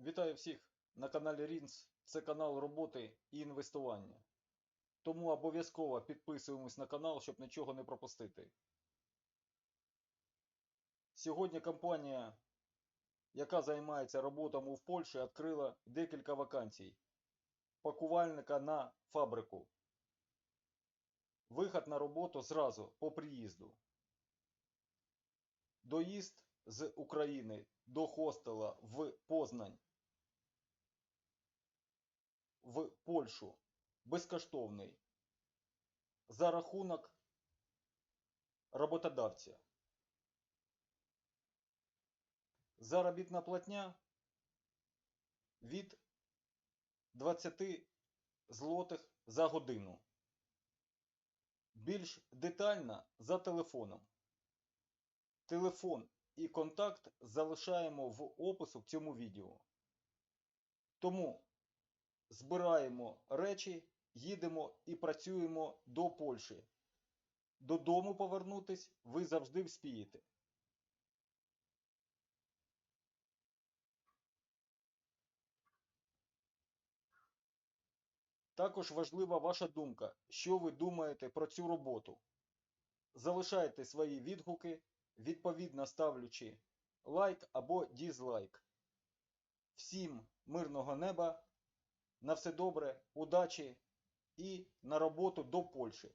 Вітаю всіх на каналі Рінс. Це канал роботи і інвестування. Тому обов'язково підписуємось на канал, щоб нічого не пропустити. Сьогодні компанія, яка займається роботами в Польщі, відкрила декілька вакансій. Пакувальника на фабрику. Виход на роботу зразу по приїзду. Доїзд з України до хостела в Познань в Польщу безкоштовний за рахунок роботодавця. Заробітна платня від 20 злотих за годину. Більш детально за телефоном. Телефон і контакт залишаємо в опису в цьому відео. Тому збираємо речі, їдемо і працюємо до Польщі. Додому повернутись ви завжди вспієте. Також важлива ваша думка, що ви думаєте про цю роботу. Залишайте свої відгуки, відповідно ставлячи лайк або дізлайк. Всім мирного неба, на все добре, удачі і на роботу до Польщі.